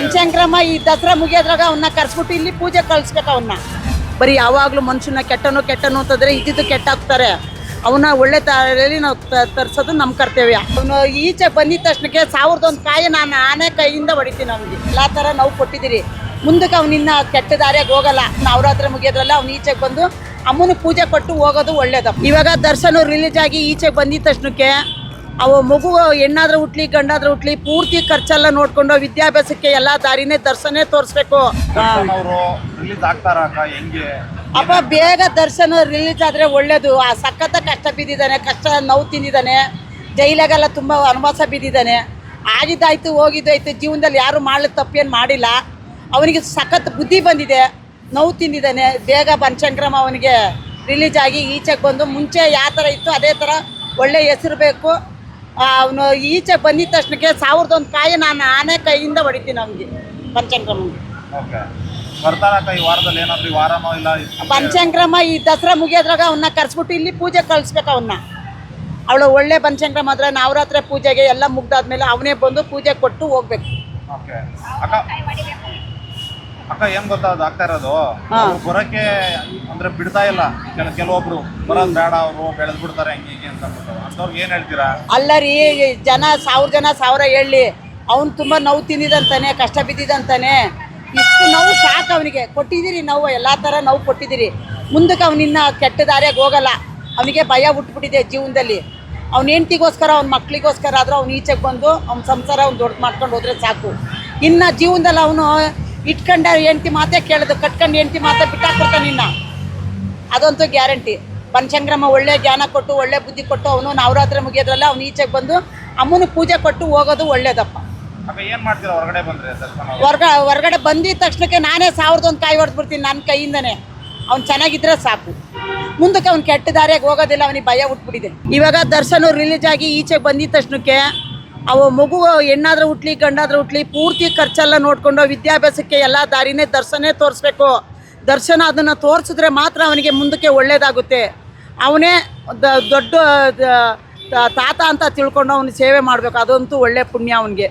ಪಂಚಾಂಕ್ರಮ ಈ ದಸರಾ ಮುಗಿಯೋದ್ರಾಗ ಅವನ್ನ ಕರ್ಸ್ಬಿಟ್ಟು ಇಲ್ಲಿ ಪೂಜೆ ಕಳಿಸ್ಬೇಕು ಅವನ್ನ ಬರೀ ಯಾವಾಗಲೂ ಮನುಷ್ಯನ ಕೆಟ್ಟನು ಕೆಟ್ಟನು ಅಂತಂದ್ರೆ ಇದ್ದಿದ್ದು ಕೆಟ್ಟಾಗ್ತಾರೆ. ಅವನ್ನ ಒಳ್ಳೆ ತಾರಲ್ಲಿ ನಾವು ತರ್ಸೋದು ನಮ್ಮ ಕರ್ತವ್ಯ. ಅವನು ಈಚೆ ಬಂದಿದ ತಕ್ಷಣಕ್ಕೆ ಸಾವಿರದ ಒಂದು ಕಾಯಿ ನಾನು ಆನೆ ಕೈಯಿಂದ ಹೊಡಿತೀನಿ ಅವ್ನಿಗೆ. ಎಲ್ಲ ಥರ ನಾವು ಕೊಟ್ಟಿದ್ದೀರಿ. ಮುಂದಕ್ಕೆ ಅವನಿನ್ನ ಕೆಟ್ಟ ದಾರಿಯಾಗ ಹೋಗಲ್ಲ. ನವರಾತ್ರಿ ಮುಗಿಯೋದ್ರಲ್ಲ ಅವ್ನು ಈಚೆಗೆ ಬಂದು ಅಮ್ಮನ ಪೂಜೆ ಕೊಟ್ಟು ಹೋಗೋದು ಒಳ್ಳೇದಪ್ಪ ಇವಾಗ ದರ್ಶನ ರಿಲೀಸ್ ಆಗಿ ಈಚೆಗೆ ಬಂದಿದ ತಕ್ಷಣಕ್ಕೆ ಅವು ಮಗು ಹೆಣ್ಣಾದ್ರೂ ಹುಟ್ಲಿ ಗಂಡಾದ್ರೂ ಹುಟ್ಲಿ ಪೂರ್ತಿ ಖರ್ಚೆಲ್ಲ ನೋಡ್ಕೊಂಡು ವಿದ್ಯಾಭ್ಯಾಸಕ್ಕೆ ಎಲ್ಲಾ ದಾರಿನೇ ದರ್ಶನೇ ತೋರಿಸ್ಬೇಕು. ಅಪ್ಪ ಬೇಗ ದರ್ಶನ ರಿಲೀಸ್ ಆದ್ರೆ ಒಳ್ಳೇದು. ಆ ಸಖತ್ತ ಕಷ್ಟ ಬಿದ್ದಿದ್ದಾನೆ ಕಷ್ಟ ನೋವು ತಿಂದಿದ್ದಾನೆ ಜೈಲಾಗೆಲ್ಲ ತುಂಬ ಅನುವಾಸ ಬಿದ್ದಿದ್ದಾನೆ. ಆಗಿದ್ದಾಯ್ತು ಹೋಗಿದ್ದಾಯ್ತು ಜೀವನದಲ್ಲಿ ಯಾರು ಮಾಡ್ಲಿಕ್ಕೆ ತಪ್ಪೇನು ಮಾಡಿಲ್ಲ. ಅವನಿಗೆ ಸಖತ್ ಬುದ್ಧಿ ಬಂದಿದೆ ನೋವು ತಿಂದಿದ್ದಾನೆ. ಬೇಗ ಬನಶಂಕ್ರಮ ಅವನಿಗೆ ರಿಲೀಸ್ ಆಗಿ ಈಚೆಗೆ ಬಂದು ಮುಂಚೆ ಯಾವ ಥರ ಇತ್ತು ಅದೇ ಥರ ಒಳ್ಳೆ ಹೆಸರು ಬೇಕು. ಅವನು ಈಚೆ ಬಂದಿದ ತಕ್ಷಣಕ್ಕೆ ಸಾವಿರದ ಒಂದು ಕಾಯಿ ನಾನು ಆನೆ ಕೈಯಿಂದ ಹೊಡಿತೀನಿ ಅವನಿಗೆ ಪಂಚಂಗ್ರಮ ಅಕ್ಕ ಈ ಪಂಚಾಂಕ್ರಮ ದಸರಾ ಮುಗಿಯೋದ್ರಾಗ ಅವನ್ನ ಕರ್ಸ್ಬಿಟ್ಟು ಇಲ್ಲಿ ಪೂಜೆ ಕಳಿಸ್ಬೇಕು ಅವನ್ನ ಅವಳು ಒಳ್ಳೆ ಪಂಚಂಗ್ರಮ ಆದ್ರೆ ನವರಾತ್ರಿ ಪೂಜೆಗೆ ಎಲ್ಲ ಮುಗ್ದಾದ್ಮೇಲೆ ಅವನೇ ಬಂದು ಪೂಜೆ ಕೊಟ್ಟು ಹೋಗ್ಬೇಕು. ಅಕ್ಕ ಏನ್ ಗೊತ್ತಾ ಅದು ಆಗ್ತಾ ಇರೋದು? ಅವ್ರು ಬರಕ್ಕೆ ಅಂದ್ರೆ ಬಿಡ್ತಾ ಇಲ್ಲ. ಕೆಲ ಕೆಲವೊಬ್ರು ಬರೋದ್ ಬೇಡ ಅವರು ಬೆಳೆದ್ ಬಿಡ್ತಾರೆ ಹಂಗೆ ಹಿಂಗೆ ಅಂತ ಅಂದ್ಬಿಟ್ಟು. ಅಂಥವ್ರಿಗೆ ಏನ್ ಹೇಳ್ತೀರಾ? ಅಲ್ಲ ರೀ ಜನ ಸಾವಿರ ಜನ ಸಾವಿರ ಹೇಳಿ. ಅವ್ನು ತುಂಬಾ ನೋವು ತಿಂದಿದಂತಾನೆ ಕಷ್ಟ ಬಿದ್ದಿದಂತಾನೆ. ಇಷ್ಟು ನೋವು ಸಾಕು ಅವನಿಗೆ. ಕೊಟ್ಟಿದ್ದೀರಿ ನೋವು ಎಲ್ಲಾ ಥರ ನೋವು ಕೊಟ್ಟಿದ್ದೀರಿ. ಮುಂದಕ್ಕೆ ಅವನಿನ್ನ ಕೆಟ್ಟ ದಾರಿಯಾಗ ಹೋಗಲ್ಲ. ಅವನಿಗೆ ಭಯ ಹುಟ್ಬಿಟ್ಟಿದೆ ಜೀವನದಲ್ಲಿ. ಅವ್ನ ಹೆಂಡತಿಗೋಸ್ಕರ ಅವ್ನ ಮಕ್ಳಿಗೋಸ್ಕರ ಆದ್ರೂ ಅವ್ನು ಈಚೆಗೆ ಬಂದು ಅವ್ನ ಸಂಸಾರ ಅವ್ನು ದೊಡ್ಡ ಮಾಡ್ಕೊಂಡು ಹೋದ್ರೆ ಸಾಕು. ಇನ್ನ ಜೀವನದಲ್ಲಿ ಅವನು ಇಟ್ಕೊಂಡ ಹೆಂಡ್ತಿ ಮಾತೇ ಕೇಳೋದು ಕಟ್ಕೊಂಡು ಹೆಂಡ್ತಿ ಮಾತೇ ಬಿಟ್ಟಾಕ್ಬಿಡ್ತಾನೆ ನಿನ್ನ. ಅದಂತೂ ಗ್ಯಾರಂಟಿ. ಪಂಚಂಗ್ರಮ ಒಳ್ಳೆ ಜ್ಞಾನ ಕೊಟ್ಟು ಒಳ್ಳೆ ಬುದ್ಧಿ ಕೊಟ್ಟು ಅವನು ನವರಾತ್ರಿ ಮುಗಿಯೋದ್ರಲ್ಲ ಅವ್ನು ಈಚೆಗೆ ಬಂದು ಅಮ್ಮನ ಪೂಜೆ ಕೊಟ್ಟು ಹೋಗೋದು ಒಳ್ಳೇದಪ್ಪ. ಹೊರಗ ಏನ್ ಮಾಡ್ತೀರಾ? ಹೊರಗಡೆ ಬಂದ್ರೆ ದರ್ಶನ ಹೊರ್ಗ ಹೊರಗಡೆ ಬಂದಿದ ತಕ್ಷಣಕ್ಕೆ ನಾನೇ ಸಾವಿರದ ಒಂದು ಕಾಯಿ ಹೊಡೆದ್ಬಿಡ್ತೀನಿ ನನ್ನ ಕೈಯಿಂದನೇ. ಅವ್ನು ಚೆನ್ನಾಗಿದ್ರೆ ಸಾಕು. ಮುಂದಕ್ಕೆ ಅವ್ನು ಕೆಟ್ಟ ದಾರಿಯಾಗಿ ಹೋಗೋದಿಲ್ಲ ಅವನಿಗೆ ಭಯ ಉಟ್ಬಿಟ್ಟಿದೆ ಇವಾಗ ದರ್ಶನ ರಿಲೀಸ್ ಆಗಿ ಈಚೆಗೆ ಬಂದಿದ ತಕ್ಷಣಕ್ಕೆ ಅವು ಮಗು ಹೆಣ್ಣಾದ್ರೂ ಹುಟ್ಲಿ, ಗಂಡಾದ್ರೂ ಹುಟ್ಲಿ, ಪೂರ್ತಿ ಖರ್ಚೆಲ್ಲ ನೋಡಿಕೊಂಡು ವಿದ್ಯಾಭ್ಯಾಸಕ್ಕೆ ಎಲ್ಲ ದಾರಿನೇ ದರ್ಶನೇ ತೋರಿಸ್ಬೇಕು. ದರ್ಶನ ಅದನ್ನು ತೋರಿಸಿದ್ರೆ ಮಾತ್ರ ಅವನಿಗೆ ಮುಂದಕ್ಕೆ ಒಳ್ಳೇದಾಗುತ್ತೆ. ಅವನೇ ದೊಡ್ಡ ತಾತ ಅಂತ ತಿಳ್ಕೊಂಡು ಅವನು ಸೇವೆ ಮಾಡಬೇಕು. ಅದಂತೂ ಒಳ್ಳೆ ಪುಣ್ಯ ಅವನಿಗೆ.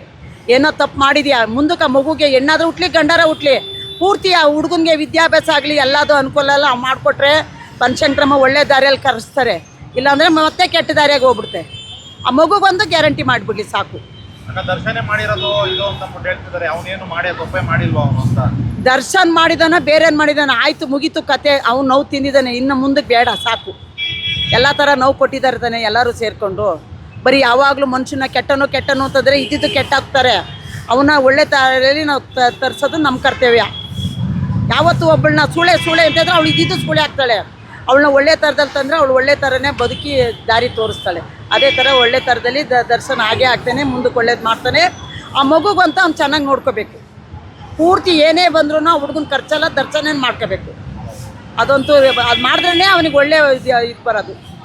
ಏನೋ ತಪ್ಪು ಮಾಡಿದೆಯಾ? ಮುಂದಕ್ಕೆ ಮಗುಗೆ ಹೆಣ್ಣಾದ್ರೂ ಹುಟ್ಲಿ, ಗಂಡಾರ ಹುಟ್ಲಿ, ಪೂರ್ತಿ ಆ ಹುಡುಗನಿಗೆ ವಿದ್ಯಾಭ್ಯಾಸ ಆಗಲಿ, ಎಲ್ಲದೂ ಅನುಕೂಲ ಎಲ್ಲ ಮಾಡಿಕೊಟ್ರೆ ಪಂಚಂಕ್ರಮ ಒಳ್ಳೆ ದಾರಿಯಲ್ಲಿ ಕರೆಸ್ತಾರೆ. ಇಲ್ಲಾಂದರೆ ಮತ್ತೆ ಕೆಟ್ಟ ದಾರಿಯಾಗಿ ಹೋಗ್ಬಿಡುತ್ತೆ. ಆ ಮಗುಗೊಂದು ಗ್ಯಾರಂಟಿ ಮಾಡಿಬಿಡ್ಲಿ ಸಾಕು. ದರ್ಶನ ಮಾಡಿರೋದು ಇದು ಅಂತ ಅಂದ್ಬಿಟ್ಟು ಹೇಳ್ತಿದ್ದಾರೆ. ಅವನೇನು ಮಾಡಿ ತಪ್ಪೇ ಮಾಡಿಲ್ವಾ ಅವನು ಅಂತ? ದರ್ಶನ್ ಮಾಡಿದಾನ ಬೇರೇನು ಮಾಡಿದಾನ? ಆಯ್ತು ಮುಗಿತು ಕತೆ. ಅವ್ನು ನೋವು ತಿಂದಿದ್ದಾನೆ. ಇನ್ನು ಮುಂದಕ್ಕೆ ಬೇಡ ಸಾಕು. ಎಲ್ಲ ಥರ ನೋವು ಕೊಟ್ಟಿದ್ದಾರೆ ತಾನೆ ಎಲ್ಲರೂ ಸೇರಿಕೊಂಡು. ಬರೀ ಯಾವಾಗಲೂ ಮನುಷ್ಯನ ಕೆಟ್ಟನು ಕೆಟ್ಟನು ಅಂತಂದರೆ ಇದ್ದಿದ್ದು ಕೆಟ್ಟಾಗ್ತಾರೆ. ಅವನ್ನ ಒಳ್ಳೆ ತರಲಿ ನಾವು ತರಿಸೋದು ನಮ್ಮ ಕರ್ತವ್ಯ. ಯಾವತ್ತು ಒಬ್ಬಳನ್ನ ಸುಳೆ ಸುಳೆ ಅಂತಂದ್ರೆ ಅವಳು ಇದ್ದಿದ್ದು ಸುಳೆ ಆಗ್ತಾಳೆ. ಅವಳನ್ನ ಒಳ್ಳೆ ಥರದಲ್ಲಿ ತಂದರೆ ಅವಳು ಒಳ್ಳೆ ಥರನೇ ಬದುಕಿ ದಾರಿ ತೋರಿಸ್ತಾಳೆ. ಅದೇ ಥರ ಒಳ್ಳೆ ಥರದಲ್ಲಿ ದ ದರ್ಶನ ಹಾಗೆ ಆಗ್ತಾನೆ, ಮುಂದಕ್ಕೆ ಒಳ್ಳೇದು ಮಾಡ್ತಾನೆ. ಆ ಮಗುಗಂತ ಅವ್ನು ಚೆನ್ನಾಗಿ ನೋಡ್ಕೋಬೇಕು. ಪೂರ್ತಿ ಏನೇ ಬಂದ್ರೂ ಆ ಹುಡುಗನ ಖರ್ಚೆಲ್ಲ ದರ್ಶನ ಮಾಡ್ಕೋಬೇಕು. ಅದಂತೂ ಅದು ಮಾಡಿದ್ರೇ ಅವನಿಗೆ ಒಳ್ಳೆ ಇದು ಇದು ಬರೋದು.